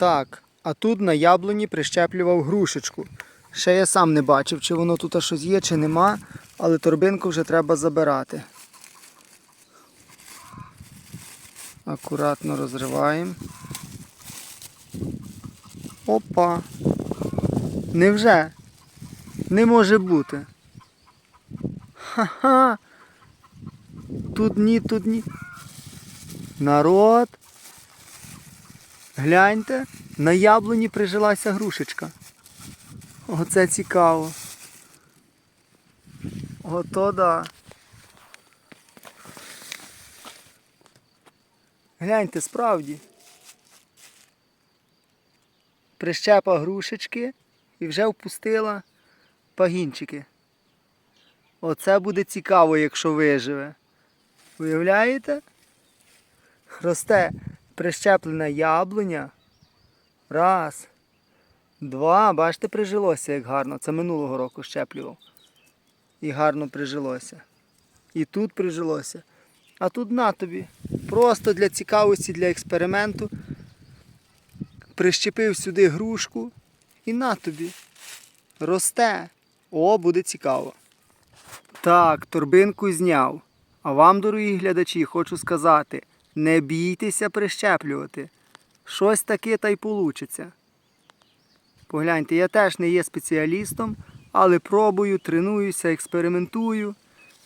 Так, а тут на яблуні прищеплював грушечку. Ще я сам не бачив, чи воно тут щось є, чи нема, але торбинку вже треба забирати. Акуратно розриваємо. Опа. Невже? Не може бути. Ха-ха. Тут ні, тут ні. Народ. Гляньте, на яблуні прижилася грушечка. Оце цікаво. Ото да. Гляньте, справді. Прищепа грушечки і вже впустила пагінчики. Оце буде цікаво, якщо виживе. Уявляєте? Росте прищеплена яблуня. Раз. Два. Бачите, прижилося як гарно. Це минулого року щеплював. І гарно прижилося. І тут прижилося. А тут на тобі. Просто для цікавості, для експерименту. Прищепив сюди грушку і на тобі. Росте. О, буде цікаво. Так, торбинку зняв. А вам, дорогі глядачі, хочу сказати, не бійтеся прищеплювати. Щось таке та й получиться. Погляньте, я теж не є спеціалістом, але пробую, тренуюся, експериментую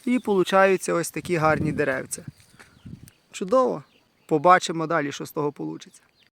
і получаються ось такі гарні деревця. Чудово! Побачимо далі, що з того вийде.